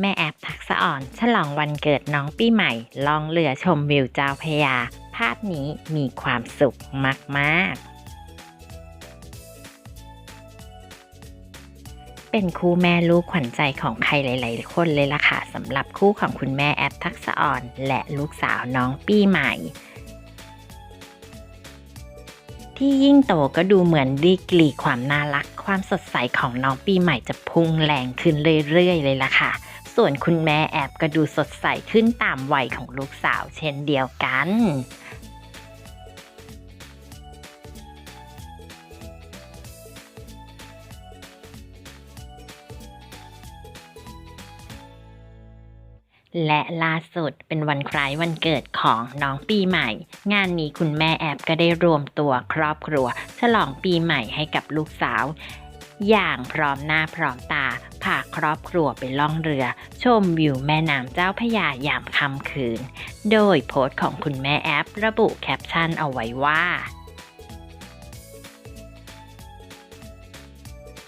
แม่แอปทักษะอ่อน ฉลองวันเกิดน้องปีใหม่ ลองเรือชมวิวเจ้าพยา ภาพนี้มีความสุขมากๆเป็นคู่แม่ลูกขวัญใจของใครหลาย ๆ คนเลยล่ะค่ะสำหรับคู่ของคุณแม่แอปทักษะอ่อน และลูกสาวน้องปีใหม่ ที่ยิ่งโตก็ดูเหมือนดีกรีความน่ารัก ความสดใสของน้องปีใหม่จะพุ่งแรงขึ้นเรื่อย ๆ เลยล่ะค่ะ ส่วนคุณแม่แอบก็ดูสดใสขึ้นตามวัยของลูกสาวเช่นเดียวกันและล่าสุดเป็นวันคล้ายวันเกิดของน้องปีใหม่ งานนี้คุณแม่แอบก็ได้รวมตัวครอบครัว ฉลองปีใหม่ให้กับลูกสาว อย่างพร้อมหน้าพร้อมตาพา ครอบครัวไปล่องเรือ ชมวิวแม่น้ำเจ้าพระยายามค่ำคืน โดยโพสต์ของคุณแม่แอประบุแคปชั่นเอาไว้ว่า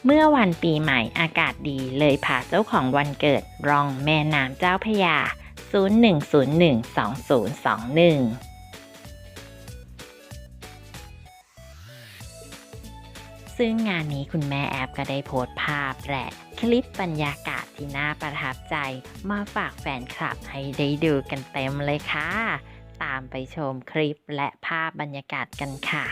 เมื่อวันปีใหม่อากาศดีเลยพาเจ้าของวันเกิดรองแม่น้ำเจ้าพระยา 01012021ซึ่งงานนี้คุณแม่แอปก็ได้โพสต์ภาพและ คลิปบรรยากาศที่น่าประทับใจ มาฝากแฟนคลับให้ได้ดูกันเต็มเลยค่ะ ตามไปชมคลิปและภาพบรรยากาศกันค่ะ